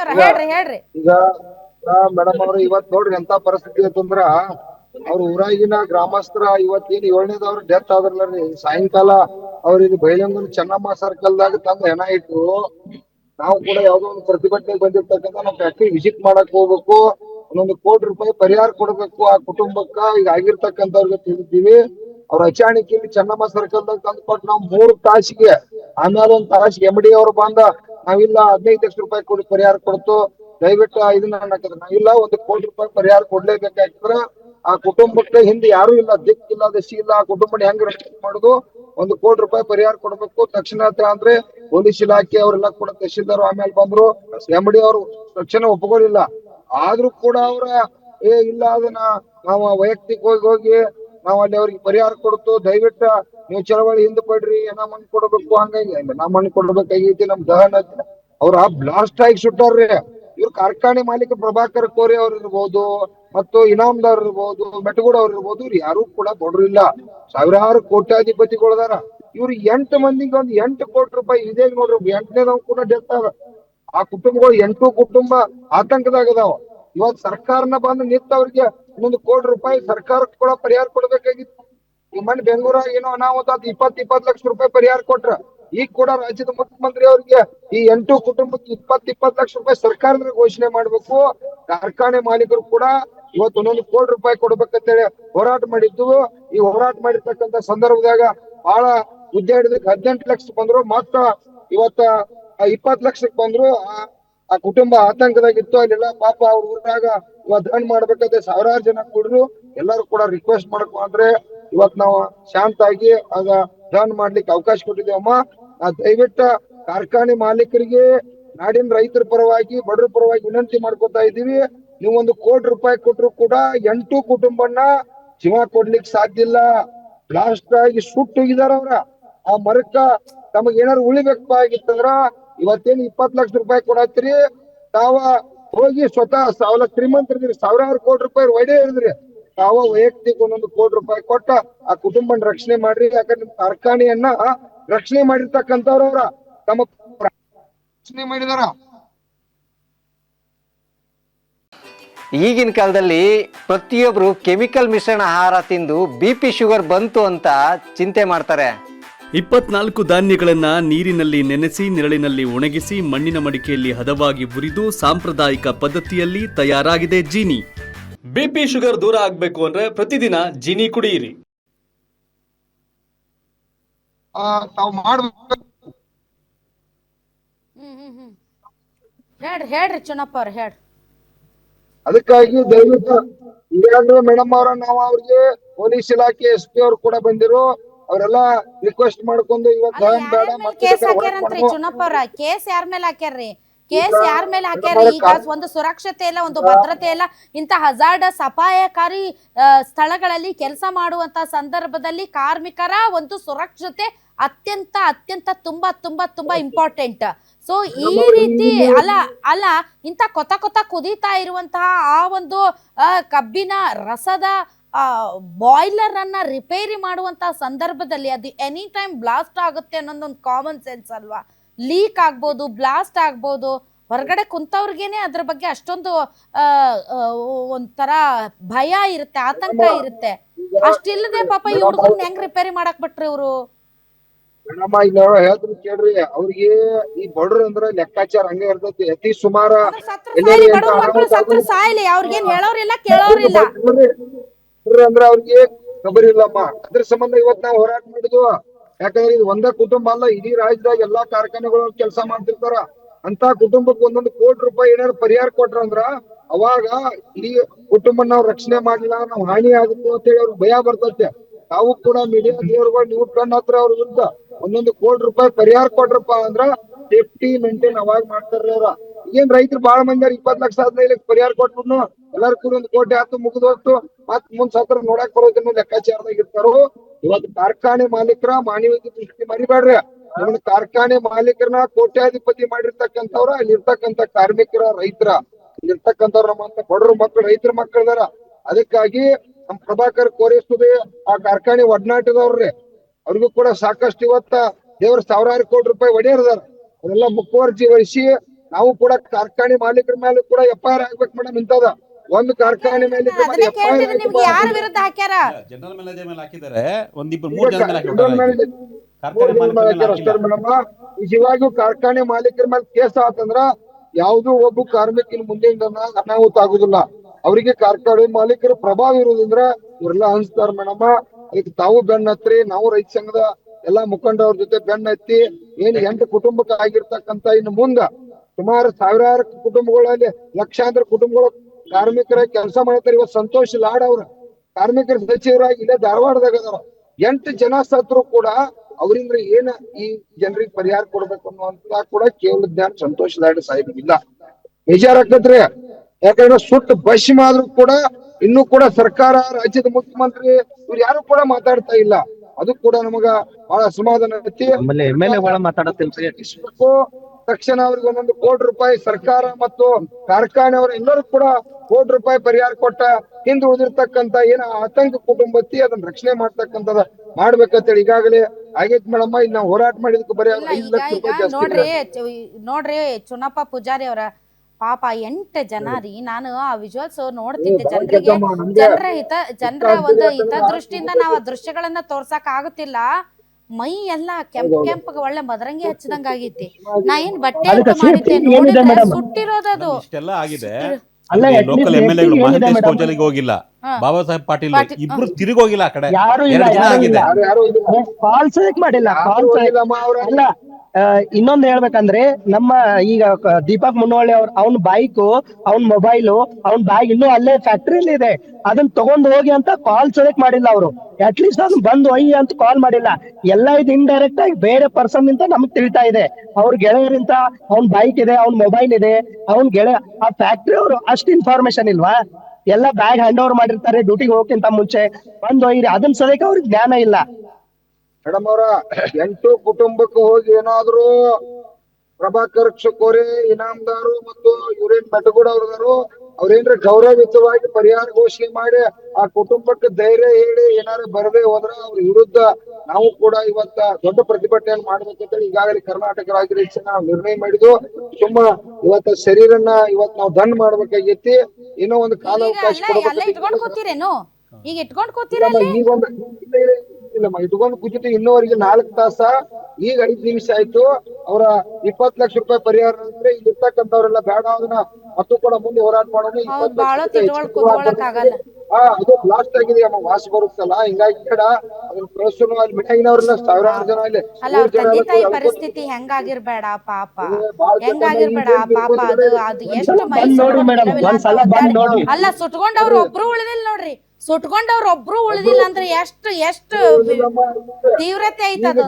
ಅವ್ರ ಹೇಳ್ರಿ ಹೇಳ್ರಿ. ಈಗ ಮೇಡಮ್ ಅವ್ರ ಇವತ್ ನೋಡ್ರಿ ಎಂತ ಪರಿಸ್ಥಿತಿ ಅಂತಂದ್ರ ಅವ್ರ ಊರಾಗಿನ ಗ್ರಾಮಸ್ಥರ ಇವತ್ ಏನ್ ಏಳನೇದವ್ರ ಡೆತ್ ಆದ್ರಲ್ಲ ರೀ. ಸಾಯಂಕಾಲ ಅವ್ರ ಇದು ಬೈಲಂಗನ್ ಚೆನ್ನಮ್ಮ ಸರ್ಕಲ್ದಾಗ ತಂದ ಹೆಣ ಇಟ್ಟು ನಾವು ಕೂಡ ಯಾವ್ದೋ ಒಂದು ಪ್ರತಿಭಟನೆಗೆ ಬಂದಿರ್ತಕ್ಕಂತ ನಾವು ಫ್ಯಾಕ್ಟ್ರಿ ವಿಸಿಟ್ ಮಾಡಕ್ ಹೋಗ್ಬೇಕು. ಒಂದೊಂದು ಕೋಟಿ ರೂಪಾಯಿ ಪರಿಹಾರ ಕೊಡ್ಬೇಕು ಆ ಕುಟುಂಬಕ್ಕ. ಈಗ ಆಗಿರ್ತಕ್ಕಂಥವ್ರಿಗೆ ತಿಳಿದೀವಿ ಅವ್ರ ಅಚಾಣಿಕೆಯಲ್ಲಿ ಚೆನ್ನಮ್ಮ ಸರ್ಕಲ್ದಾಗ ತಂದು ಕೊಟ್ಟು ನಾವು ಮೂರು ತಾಸಿಗೆ ಆಮೇಲೆ ಒಂದ್ ತಾಸಿಗೆ ಎಂ ಡಿ ಅವ್ರು ಬಂದ ನಾವಿಲ್ಲ ಹದಿನೈದು ಲಕ್ಷ ರೂಪಾಯಿ ಕೊಡಿ ಪರಿಹಾರ ಕೊಡ್ತು. ದಯವಿಟ್ಟು ಇದನ್ನ ನಾವಿಲ್ಲ ಒಂದು ಕೋಟಿ ರೂಪಾಯಿ ಪರಿಹಾರ ಕೊಡ್ಲೇಬೇಕಾಗ್ತದ್ರ ಆ ಕುಟುಂಬಕ್ಕೆ ಹಿಂದೆ ಯಾರು ಇಲ್ಲ ದಿಕ್ಕಿಲ್ಲ ದಶಿ ಇಲ್ಲ. ಆ ಕುಟುಂಬ ಹೆಂಗ್ ಮಾಡುದು? ಒಂದು ಕೋಟಿ ರೂಪಾಯಿ ಪರಿಹಾರ ಕೊಡ್ಬೇಕು. ತಕ್ಷಣ ಅಂದ್ರೆ ಪೊಲೀಸ್ ಇಲಾಖೆ ಅವರೆಲ್ಲ ಕೂಡ ತಹಶೀಲ್ದಾರ್ ಆಮೇಲೆ ಬಂದ್ರು. ಎಂ ಡಿ ಅವರು ತಕ್ಷಣ ಒಪ್ಕೊಳ್ಳಿಲ್ಲ ಆದ್ರೂ ಕೂಡ ಅವ್ರ, ಏ ಇಲ್ಲ ಅದನ್ನ ನಾವು ವೈಯಕ್ತಿಕವಾಗಿ ಹೋಗಿ ನಾವ್ ಅಲ್ಲಿ ಅವ್ರಿಗೆ ಪರಿಹಾರ ಕೊಡ್ತು, ದಯವಿಟ್ಟು ನೀವು ಚಳವಳಿ ಹಿಂದೆ ಪಡ್ರಿ ಏನ ಮಣ್ಣು ಕೊಡ್ಬೇಕು ಹಂಗಾಗಿ ನಮ್ ಮಣ್ಣು ಕೊಡ್ಬೇಕಾಗೈತಿ, ನಮ್ ದಹನ ಅವ್ರ ಬ್ಲಾಸ್ಟ್ ಆಗಿ ಸುಟ್ಟಾರ್ರಿ ಇವ್ರ ಕಾರ್ಖಾನೆ ಮಾಲೀಕ ಪ್ರಭಾಕರ್ ಕೋರಿ ಅವ್ರ ಇರ್ಬೋದು, ಮತ್ತು ಇನಾಮ್ದಾರ್ ಇರ್ಬೋದು, ಮೆಟಗೂಡ ಅವ್ರ ಇರ್ಬೋದು, ಇವ್ರು ಯಾರು ಕೂಡ ಬಡ್ರು ಸಾವಿರಾರು ಕೋಟ್ಯಾಧಿಪತಿಗಳದಾರ ಇವ್ರು ಎಂಟು ಮಂದಿಗೆ ಒಂದ್ ಎಂಟು ಕೋಟಿ ರೂಪಾಯಿ ಇದೇ ನೋಡ್ರಿ. ಎಂಟನೇದವ್ ಕೂಡ ಡೆತ್ ಆ ಕುಟುಂಬಗಳು ಎಂಟು ಕುಟುಂಬ ಆತಂಕದಾಗ ಅದಾವ. ಇವತ್ ಸರ್ಕಾರನ ಬಂದು ನಿಂತ ಅವ್ರಿಗೆ ಇನ್ನೊಂದು ಕೋಟಿ ರೂಪಾಯಿ ಸರ್ಕಾರಕ್ಕೆ ಕೂಡ ಪರಿಹಾರ ಕೊಡ್ಬೇಕಾಗಿತ್ತು. ಈ ಮಣ್ಣು ಬೆಂಗಳೂರಾಗ ಏನೋ ಅನಾಹುತ ಇಪ್ಪತ್ ಇಪ್ಪತ್ ಲಕ್ಷ ರೂಪಾಯಿ ಪರಿಹಾರ ಕೊಟ್ರ, ಈಗ ಕೂಡ ರಾಜ್ಯದ ಮುಖ್ಯಮಂತ್ರಿ ಅವ್ರಿಗೆ ಈ ಎಂಟು ಕುಟುಂಬಕ್ಕೆ ಇಪ್ಪತ್ ಇಪ್ಪತ್ ಲಕ್ಷ ರೂಪಾಯಿ ಸರ್ಕಾರದಿಂದ ಘೋಷಣೆ ಮಾಡ್ಬೇಕು. ಕಾರ್ಖಾನೆ ಮಾಲೀಕರು ಕೂಡ ಇವತ್ತು ಒಂದೊಂದು ಕೋಟಿ ರೂಪಾಯಿ ಕೊಡ್ಬೇಕಂತೇಳಿ ಹೋರಾಟ ಮಾಡಿದ್ದು. ಈ ಹೋರಾಟ ಮಾಡಿರ್ತಕ್ಕಂತ ಸಂದರ್ಭದಾಗ ಬಹಳ ಹುದ್ದೆ ಹದಿನೆಂಟು ಲಕ್ಷ ಬಂದ್ರು ಮತ್ತ ಇವತ್ತ ಇಪ್ಪತ್ ಲಕ್ಷಕ್ ಬಂದ್ರು. ಆ ಕುಟುಂಬ ಆತಂಕದಾಗಿತ್ತು, ಅಲ್ಲೆಲ್ಲ ಪಾಪ ಅವ್ರ ಊರಾಗ ಧನ್ ಮಾಡ್ಬೇಕಾದ್ರೆ ಸಾವಿರಾರು ಜನ ಕೂಡ್ರು ಎಲ್ಲರೂ ಕೂಡ ರಿಕ್ವೆಸ್ಟ್ ಮಾಡಕ್ ಅಂದ್ರೆ ಇವತ್ ನಾವು ಶಾಂತ ಆಗಿ ಆಗ ಧನ್ ಮಾಡ್ಲಿಕ್ಕೆ ಅವಕಾಶ ಕೊಟ್ಟಿದ್ದೇವಮ್ಮ ಆ ದಯವಿಟ್ಟ ಕಾರ್ಖಾನೆ ಮಾಲೀಕರಿಗೆ, ನಾಡಿನ ರೈತರ ಪರವಾಗಿ, ಬಡವರ ಪರವಾಗಿ ವಿನಂತಿ ಮಾಡ್ಕೊತಾ ಇದೀವಿ ನೀವು ಕೋಟಿ ರೂಪಾಯಿ ಕೊಟ್ರು ಕೂಡ ಎಂಟು ಕುಟುಂಬನ ಜೀವ ಕೊಡ್ಲಿಕ್ಕೆ ಸಾಧ್ಯ ಇಲ್ಲ. ಬ್ಲಾಸ್ಟ್ ಆಗಿ ಸುಟ್ಟು ಹೋಗಿದಾರ ಅವ್ರ. ಆ ಮರಕ್ಕ ತಮಗ್ ಏನಾರು ಉಳಿಬೇಕಪ್ಪ ಆಗಿತ್ತಂದ್ರ ಇವತ್ತೇನ್ ಇಪ್ಪತ್ ಲಕ್ಷ ರೂಪಾಯಿ ಕೊಡತ್ರಿ ತಾವ ಹೋಗಿ ಸ್ವತಃ ಸಾವಿರ ಶ್ರೀಮಂತರಿದ್ರಿ, ಸಾವಿರಾರು ಕೋಟಿ ರೂಪಾಯಿ ಒಡೆ ಇರಿದ್ರಿ ತಾವ ವೈಯಕ್ತಿಕ ಒಂದೊಂದು ಕೋಟಿ ರೂಪಾಯಿ ಕೊಟ್ಟ ಆ ಕುಟುಂಬನ ರಕ್ಷಣೆ ಮಾಡ್ರಿ, ಯಾಕಂದ್ರೆ ನಿಮ್ ಕಾರ್ಖಾನೆಯನ್ನ ರಕ್ಷಣೆ ಮಾಡಿರ್ತಕ್ಕಂಥವ್ರವ್ರ ತಮ್ಮ ರಕ್ಷಣೆ ಮಾಡಿದಾರ. ಈಗಿನ ಕಾಲದಲ್ಲಿ ಪ್ರತಿಯೊಬ್ರು ಕೆಮಿಕಲ್ ಮಿಶ್ರಣ ಆಹಾರ ತಿಂದು ಬಿ ಪಿ ಶುಗರ್ ಬಂತು ಅಂತ ಚಿಂತೆ ಮಾಡ್ತಾರೆ. ಇಪ್ಪತ್ನಾಲ್ಕು ಧಾನ್ಯಗಳನ್ನ ನೀರಿನಲ್ಲಿ ನೆನೆಸಿ ನೆರಳಿನಲ್ಲಿ ಒಣಗಿಸಿ ಮಣ್ಣಿನ ಮಡಿಕೆಯಲ್ಲಿ ಹದವಾಗಿ ಹುರಿದು ಸಾಂಪ್ರದಾಯಿಕ ಪದ್ಧತಿಯಲ್ಲಿ ತಯಾರಾಗಿದೆ ಜೀನಿ. ಬಿಪಿ ಶುಗರ್ ದೂರ ಆಗ್ಬೇಕು ಅಂದ್ರೆ ಪ್ರತಿದಿನ ಜೀನಿ ಕುಡಿಯಿರಿ. ಹೇಳ್ರಿ ಹೇಳ್ರಿ ಚುನಪ್ಪ ಅವ್ರ ಹೇಳ್ರಿ. ಅದಕ್ಕಾಗಿ ದಯವಿಟ್ಟು ಈಗಾಗಲೇ ಮೇಡಮ್ ಅವರ ನಾವು ಅವ್ರಿಗೆ ಪೊಲೀಸ್ ಇಲಾಖೆ ಎಸ್ ಪಿ ಅವ್ರು ಕೂಡ ಬಂದಿರು. ಅವರೆಲ್ಲ ರಿಕ್ವೆಸ್ಟ್ ಮಾಡ್ಕೊಂಡು ಇವತ್ತು ಬೇಡ ಮತ್ತೆ ಕೇಸ್ ಹಾಕ್ಯಾರಂತ್ರಿ ಮಾಡ್ಕೊ. ಚುನಪ್ಪ ಅವ್ರ? ಕೇಸ್ ಯಾರ ಮೇಲೆ ಹಾಕ್ಯಾರ್ರಿ? ಕೇಸ್ ಯಾರ ಮೇಲೆ ಹಾಕ್ಯಾರ ಈಗ ಒಂದು ಸುರಕ್ಷತೆ ಇಲ್ಲ ಒಂದು ಭದ್ರತೆ ಇಲ್ಲ ಇಂತ ಹಜಾರ್ಡಸ್ ಅಪಾಯಕಾರಿ ಸ್ಥಳಗಳಲ್ಲಿ ಕೆಲಸ ಮಾಡುವಂತ ಸಂದರ್ಭದಲ್ಲಿ ಕಾರ್ಮಿಕರ ಒಂದು ಸುರಕ್ಷತೆ ಅತ್ಯಂತ ಅತ್ಯಂತ ತುಂಬಾ ತುಂಬಾ ತುಂಬಾ ಇಂಪಾರ್ಟೆಂಟ್ ಸೊ ಈ ರೀತಿ ಅಲ್ಲ ಅಲ್ಲ ಇಂತ ಕೊತ ಕೊತ ಕುದೀತಾ ಇರುವಂತಹ ಆ ಒಂದು ಕಬ್ಬಿನ ರಸದ ಬಾಯ್ಲರ್ ಅನ್ನ ರಿಪೇರಿ ಮಾಡುವಂತ ಸಂದರ್ಭದಲ್ಲಿ ಅದು ಎನಿ ಟೈಮ್ ಬ್ಲಾಸ್ಟ್ ಆಗುತ್ತೆ ಅನ್ನೋದೊಂದು ಕಾಮನ್ ಸೆನ್ಸ್ ಅಲ್ವಾ? ಲೀಕ್ ಆಗ್ಬೋದು ಬ್ಲಾಸ್ಟ್ ಆಗ್ಬೋದು ಹೊರಗಡೆ ಕುಂತವ್ರಿಗೇನೆ ಅದ್ರ ಬಗ್ಗೆ ಅಷ್ಟೊಂದು ಒಂಥರ ಭಯ ಇರುತ್ತೆ ಆತಂಕ ಇರುತ್ತೆ. ಅಷ್ಟಿಲ್ಲದೆ ಪಾಪ ಈ ಹುಡುಗನ್ ಹೆಂಗ್ ರಿಪೇರಿ ಮಾಡಕ್ ಬಿಟ್ರಿ ಇವ್ರು? ಮೇಡಮ್ಮ ಈಗ ಹೇಳ್ತೀನಿ ಕೇಳ್ರಿ ಅವ್ರಿಗೆ ಈ ಬಡ್ರು ಅಂದ್ರ ಲೆಕ್ಕಾಚಾರ ಹಂಗೆ ಇರ್ತೈತಿ. ಅತಿ ಸುಮಾರ ಸಾಯ್ಲಿ ಅವ್ರಿಗೇನ್ ಹೇಳೋರಿಲ್ಲ ಕೇಳೋರಿಲ್ಲ ಅಂದ್ರ ಅವ್ರಿಗೆ ಖಬರ್ ಇಲ್ಲಮ್ಮ. ಅದ್ರ ಸಂಬಂಧ ಇವತ್ ನಾವು ಹೋರಾಟ ಮಾಡಿದ್ವು ಯಾಕಂದ್ರೆ ಇದು ಒಂದೇ ಕುಟುಂಬ ಅಲ್ಲ, ಇಡೀ ರಾಜ್ಯದಾಗ ಎಲ್ಲಾ ಕಾರ್ಖಾನೆಗಳು ಕೆಲಸ ಮಾಡ್ತಿರ್ತಾರ. ಅಂತ ಕುಟುಂಬಕ್ಕೆ ಒಂದೊಂದು ಕೋಟಿ ರೂಪಾಯಿ ಏನಾದ್ರು ಪರಿಹಾರ ಕೊಟ್ರ ಅಂದ್ರ ಅವಾಗ ಇಡೀ ಕುಟುಂಬ ನಾವು ರಕ್ಷಣೆ ಮಾಡಿಲ್ಲ ನಾವು ಹಾನಿ ಆಗುತ್ತೋ ಅಂತ ಹೇಳಿ ಅವ್ರಿಗೆ ಭಯ ಬರ್ತೈತೆ. ತಾವು ಕೂಡ ಮೀಡಿಯಾ ದೇವರುಗಳು, ನೀವು ಕಣ್ಣು ಹತ್ರ ಅವ್ರ ವಿರುದ್ಧ ಒಂದೊಂದು ಕೋಟಿ ರೂಪಾಯಿ ಪರಿಹಾರ ಕೊಟ್ರಪ್ಪ ಅಂದ್ರ ಸೇಫ್ಟಿ, ಮೇಂಟೈನ್ ಅವಾಗ ಮಾಡ್ತಾರ್ರಿ ಅವ್ರ. ಏನ್ ರೈತರು ಬಾಳ ಮಂದಿ ಇಪ್ಪತ್ ಲಕ್ಷ ಹದಿನೈದು ಲಕ್ಷ ಪರಿಹಾರ ಕೊಟ್ಬಿಟ್ನು ಎಲ್ಲಾರು ಕೂಡ ಒಂದು ಕೋಟಿ ಆತು ಮುಗಿದು ಹೋಗ್ತು. ಮತ್ ಮುಂದ್ ಸತ್ರ ನೋಡಕ್ ಬರೋದನ್ನ ಲೆಕ್ಕಾಚಾರದಾಗ ಇರ್ತಾರೋ ಇವತ್ತು ಕಾರ್ಖಾನೆ ಮಾಲೀಕರ ಮಾನವೀಯತೆ ದೃಷ್ಟಿ ಮರಿಬೇಡ್ರಿ. ನಮ್ಮನ್ನ ಕಾರ್ಖಾನೆ ಮಾಲೀಕರನ್ನ ಕೋಟ್ಯಾಧಿಪತಿ ಮಾಡಿರ್ತಕ್ಕಂಥವ್ರ ಅಲ್ಲಿ ಇರ್ತಕ್ಕಂಥ ಕಾರ್ಮಿಕರ ರೈತರ ಇರ್ತಕ್ಕಂಥವ್ರ ನಮ್ಮಂತ ಬಡವ್ರ ಮಕ್ಕಳು ರೈತರ ಮಕ್ಕಳು ಇದಾರ ಅದಕ್ಕಾಗಿ ನಮ್ ಪ್ರಭಾಕರ್ ಕೋರಿಸ್ತದೆ ಆ ಕಾರ್ಖಾನೆ ಒಡನಾಟದವ್ರಿ ಅವ್ರಿಗೂ ಕೂಡ ಸಾಕಷ್ಟು ಇವತ್ತ ದೇವ್ರ ಸಾವಿರಾರು ಕೋಟಿ ರೂಪಾಯಿ ಒಡೆಯರ್ದಾರ. ಅವರೆಲ್ಲ ಮುಖವರ್ಜಿ ವಹಿಸಿ ನಾವು ಕೂಡ ಕಾರ್ಖಾನೆ ಮಾಲೀಕರ ಮೇಲೆ ಕೂಡ ಎಫ್ ಐ ಆರ್ ಆಗ್ಬೇಕು ಮೇಡಮ್ ಇಂತದ ಒಂದು ಕಾರ್ಖಾನೆ ಮೇಲೆ ಅದನ್ನ ಕೇಳ್ತೀನಿ ನಿಮ್ಗೆ ಯಾರ ವಿರುದ್ಧ ಹಾಕ್ಯಾರ? ಜನರಲ್ ಮ್ಯಾನೇಜರ್ ಮೇಲೆ ಹಾಕಿದ್ದಾರೆ. ಒಂದಿಬ್ರು ಮೂರ್ ಜನ ಮೇಲೆ ಹಾಕಿದ್ದಾರೆ. ಕಾರ್ಖಾನೆ ಮಾಲೀಕರ ಮೇಲೆ ಅಷ್ಟೇ ಹಾಕಿಲ್ಲ. ಮೇಡಮ್. ನಿಜವಾಗಿಯೂ ಕಾರ್ಖಾನೆ ಮಾಲೀಕರ ಮೇಲೆ ಕೇಸ್ ಆತಂದ್ರ ಯಾವ್ದು ಒಬ್ಬ ಕಾರ್ಮಿಕನ ಮುಂದೆ ಅನಾಹುತ ಆಗುದಿಲ್ಲ. ಅವರಿಗೆ ಕಾರ್ಖಾನೆ ಮಾಲೀಕರ ಪ್ರಭಾವ ಇರುವುದಂದ್ರ ಇವರೆಲ್ಲ ಹಂಚ್ತಾರ ಮೇಡಮ್ಮ ಅದಕ್ಕೆ ತಾವು ಬೆನ್ನ ಹತ್ರಿ ನಾವು ರೈತ ಸಂಘದ ಎಲ್ಲಾ ಮುಖಂಡವ್ರ ಜೊತೆ ಬೆನ್ನ ಹತ್ತಿ ಏನ್ ಎಂಟು ಕುಟುಂಬಕ್ಕೆ ಆಗಿರ್ತಕ್ಕಂತ ಇನ್ನು ಮುಂದ ಸುಮಾರು ಸಾವಿರಾರು ಕುಟುಂಬಗಳಲ್ಲಿ ಲಕ್ಷಾಂತರ ಕುಟುಂಬಗಳು ಕಾರ್ಮಿಕರ ಕೆಲಸ ಮಾಡ್ತಾರೆ. ಇವತ್ತು ಸಂತೋಷ್ ಲಾಡ್ ಅವ್ರ. ಕಾರ್ಮಿಕರ ಸಚಿವರಾಗಿ ಇಲ್ಲೇ ಧಾರವಾಡದಾಗ ಅದಾರ. ಎಂಟು ಜನ ಸತ್ರು ಕೂಡ ಅವರಿಂದ ಏನ ಈ ಜನರಿಗೆ ಪರಿಹಾರ ಕೊಡ್ಬೇಕು ಅನ್ನುವಂತ ಕೂಡ ಕೇವಲ ಜ್ಞಾನ ಸಂತೋಷ್ ಲಾಡ್ ಸಾಹೇಬ್ ಇಲ್ಲ. ಬೇಜಾರಾಗ್ತದ್ರಿ ಯಾಕಂದ್ರೆ ಸುಟ್ಟು ಭಸ್ಮ ಆದ್ರೂ ಕೂಡ ಇನ್ನು ಕೂಡ ಸರ್ಕಾರ ರಾಜ್ಯದ ಮುಖ್ಯಮಂತ್ರಿ ಇವ್ರು ಯಾರು ಕೂಡ ಮಾತಾಡ್ತಾ ಇಲ್ಲ. ಅದು ಕೂಡ ನಮಗ ಬಹಳ ಅಸಮಾಧಾನ ಐತಿ ತಕ್ಷಣ ಅವ್ರಿಗೆ ಒಂದೊಂದು ಕೋಟಿ ರೂಪಾಯಿ ಸರ್ಕಾರ ಮತ್ತು ಕಾರ್ಖಾನೆಯವರು ಎಲ್ಲರೂ ಕೂಡ ಕೋಟಿ ರೂಪಾಯಿ ಪರಿಹಾರ ಕೊಟ್ಟ ಹಿಂದೆ ಉಳಿದಿರ್ತಕ್ಕಂತ ಏನ ಆತಂಕ ಕುಟುಂಬತ್ತಿ ಅದನ್ನ ರಕ್ಷಣೆ ಮಾಡ್ತಕ್ಕಂಥದ ಮಾಡ್ಬೇಕಂತೇಳಿ ಈಗಾಗಲೇ ಆಗೈತ್ ಮೇಡಮ್ಮ ಇದ್ ನಾವು ಹೋರಾಟ ಮಾಡಿದಕ್ಕೆ ಬರೀ ಇಲ್ಲ ಐದು ಲಕ್ಷ ರೂಪಾಯಿ ಜಾಸ್ತಿ ನೋಡ್ರಿ ನೋಡ್ರಿ ಚುನಪ್ಪ ಪೂಜಾರಿ ಅವರ ಪಾಪ ಎಂಟ ಜನ ರೀ ನಾನು ಆ ವಿಜುವಲ್ಸ್ ನೋಡ್ತಿದ್ದೆ. ಜನರಿಗೆ ಜನರ ಹಿತ ಜನರ ಒಂದು ಹಿತದೃಷ್ಟಿಯಿಂದ ನಾವು ಆ ದೃಶ್ಯಗಳನ್ನ ತೋರ್ಸಕ್ ಆಗುತ್ತಿಲ್ಲ. ಮೈ ಎಲ್ಲಾ ಕೆಂಪ್ ಕೆಂಪ್ ಒಳ್ಳೆ ಮದರಂಗಿ ಹಚ್ಚದಂಗ ಆಗೈತಿ ನಾ ಏನ್ ಬಟ್ಟೆ ಮಾಡಿದ್ದೆ ನೋಡಿದ್ರೆ ಸುಟ್ಟಿರೋದದು ಇಷ್ಟೆಲ್ಲ ಆಗಿದೆ. ಅಲ್ಲ ಲೋಕಲ್ ಎಂ ಎಲ್ ಎಗಳು ಮಹಂತೇಶ್ ಕೌಜಲಿಗೆ ಹೋಗಿಲ್ಲ. ಬಾಬಾ ಸಾಹೇಬ್ ಪಾಟೀಲ್ ಇಬ್ರು ತಿರುಗಿ ಹೋಗಿಲ್ಲ ಆ ಕಡೆ. ಎರಡು ದಿನ ಯಾರು ಆಗಿದೆ. ಮಾಡಿಲ್ಲ ಇನ್ನೊಂದ್ ಹೇಳ್ಬೇಕಂದ್ರೆ ನಮ್ಮ ಈಗ ದೀಪಕ್ ಮುನ್ನೋಳಿ ಅವ್ರ ಅವ್ನ ಬೈಕು ಅವ್ನ ಮೊಬೈಲು ಅವ್ನ ಬ್ಯಾಗ್ ಇನ್ನೂ ಅಲ್ಲೇ ಫ್ಯಾಕ್ಟ್ರಿಯಲ್ಲಿ ಇದೆ. ಅದನ್ನ ತಗೊಂಡ್ ಹೋಗಿ ಅಂತ ಕಾಲ್ ಸೆಲೆಕ್ಟ್ ಮಾಡಿಲ್ಲ ಅವರು. ಅಟ್ಲೀಸ್ಟ್ ಅದನ್ನ ಬಂದು ಒಯ್ಯಿ ಅಂತ ಕಾಲ್ ಮಾಡಿಲ್ಲ. ಎಲ್ಲ ಇದು ಇಂಡೈರೆಕ್ಟ್ ಆಗಿ ಬೇರೆ ಪರ್ಸನ್ ಇಂದ ನಮಗ್ ತಿಳಿತಾ ಇದೆ. ಅವ್ರ ಗೆಳೆಯರಿಂದ ಅವ್ನ ಬೈಕ್ ಇದೆ, ಅವ್ನ ಮೊಬೈಲ್ ಇದೆ, ಅವ್ನ ಗೆಳೆಯ ಆ ಫ್ಯಾಕ್ಟ್ರಿ ಅವರು ಅಷ್ಟು ಇನ್ಫಾರ್ಮೇಶನ್ ಇಲ್ವಾ? ಎಲ್ಲ ಬ್ಯಾಗ್ ಹ್ಯಾಂಡ್ ಓವರ್ ಮಾಡಿರ್ತಾರೆ ಡ್ಯೂಟಿಗೆ ಹೋಗಕ್ಕಿಂತ ಮುಂಚೆ. ಬಂದು ಒಯ್ಯಿರಿ ಅದನ್ನ ಸದ್ಯಕ್ಕೆ ಅವ್ರಿಗೆ ಜ್ಞಾನ ಇಲ್ಲ. ಮೇಡಮ್ ಅವರ ಎಂಟು ಕುಟುಂಬಕ್ಕೆ ಹೋಗಿ ಏನಾದ್ರು ಪ್ರಭಾಕರ್ ಕೋರೆ ಇನಾಮದಾರು ಮತ್ತು ಇವ್ರೇನ್ ಬೆಟ್ಟಗೂಡ ಅವ್ರದಾರು ಅವ್ರೇನ್ರ ಗೌರವಯುತವಾಗಿ ಪರಿಹಾರ ಘೋಷಣೆ ಮಾಡಿ ಆ ಕುಟುಂಬಕ್ಕೆ ಧೈರ್ಯ ಹೇಳಿ ಏನಾರು ಬರದೇ ಹೋದ್ರ ಅವ್ರ ವಿರುದ್ಧ ನಾವು ಕೂಡ ಇವತ್ತ ದೊಡ್ಡ ಪ್ರತಿಭಟನೆ ಮಾಡ್ಬೇಕಂತ ಈಗಾಗಲೇ ಕರ್ನಾಟಕ ರಾಜ್ಯ ನಾವು ನಿರ್ಣಯ ಮಾಡಿದ್ವು ಸುಮ್ಮ ಇವತ್ತ ಶರೀರನ್ನ ಇವತ್ ನಾವು ದಂಡ್ ಮಾಡ್ಬೇಕಾಗೈತಿ. ಇನ್ನೂ ಒಂದು ಕಾಲ ಈಗ ಅವಕಾಶ ಅಲ್ಲ ಎಲ್ಲ ಇಟ್ಕೊಂಡ್ ಕೊಡ್ಬೇಕು ಕೂತಿರೇನು? ಈಗ ಇಟ್ಕೊಂಡ್ ಕೂತಿರಲ್ಲಿ? ಇಲ್ಲಮ್ಮ ಇಟ್ಕೊಂಡು ಕೂತಿತ್ತು ಇನ್ನೂವರೆಗೆ ನಾಲ್ಕು ತಾಸ. ಈಗ ಐದ್ ನಿಮಿಷ ಆಯ್ತು. ಅವರ ಇಪ್ಪತ್ ಲಕ್ಷ ರೂಪಾಯಿ ಪರಿಹಾರ ಅಂದ್ರೆ ಇಲ್ಲಿ ಇರ್ತಕ್ಕಂಥವ್ರೆಲ್ಲ ಬೇಡ. ಅದನ್ನ ಮತ್ತು ಕೂಡ ಮುಂದೆ ಹೋರಾಟ ಮಾಡೋದು ಹಾ ಅದು ಬ್ಲಾಸ್ಟ್ ಆಗಿದೆ ಅಮ್ಮ ವಾಸ ಬರುತ್ತಲ್ಲ. ಹಿಂಗಾಗಿ ಬೇಡ. ಅದನ್ನ ಕಳಿಸೋನು ಅಲ್ಲಿ ಮಿಠಾಯಿನವ್ರೆಲ್ಲ ಸಾವಿರಾರು ಜನ ಇಲ್ಲಿ. ತಂದೆ ತಾಯಿ ಪರಿಸ್ಥಿತಿ ಹೆಂಗಾಗಿರ್ಬೇಡ ಪಾಪ. ಹೆಂಗಾಗಿರ್ಬೇಡ ಹಿಂಗೆ ಪಾಪ. ಅದು ಅದು ಎಷ್ಟು ಅಲ್ಲ ಸುಟ್ಕೊಂಡವ್ರು ಒಬ್ರು ಉಳಿದಿಲ್ಲ ನೋಡ್ರಿ. ಸುಟ್ಕೊಂಡವ್ರು ಒಬ್ರು ಉಳಿದಿಲ್ಲ ಅಂದ್ರೆ ಎಷ್ಟು ಎಷ್ಟು ತೀವ್ರತೆ ಐತದ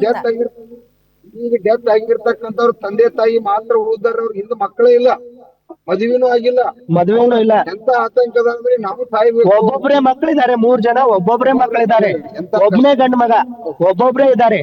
ಈಗ ಡೆತ್ ಆಗಿರ್ತಕ್ಕಂಥವ್ರ ತಂದೆ ತಾಯಿ ಮಾತ್ರ ಉಳಿದಾರ ಅವ್ರ ಹಿಂದೆ ಮಕ್ಕಳೇ ಇಲ್ಲ. ಮದುವೆನೂ ಆಗಿಲ್ಲ. ಮದುವೆನೂ ಇಲ್ಲ. ಎಂತ ಆತಂಕದ ಅಂದ್ರೆ ನಾವು ಸಾಯ್ಬೇಕು ಒಬ್ಬೊಬ್ರೆ ಮಕ್ಕಳಿದ್ದಾರೆ ಮೂರ್ ಜನ ಒಬ್ಬೊಬ್ರೇ ಮಕ್ಕಳಿದ್ದಾರೆ ಒಬ್ನೇ ಗಂಡ ಮಗ ಒಬ್ಬೊಬ್ರೇ ಇದ್ದಾರೆ.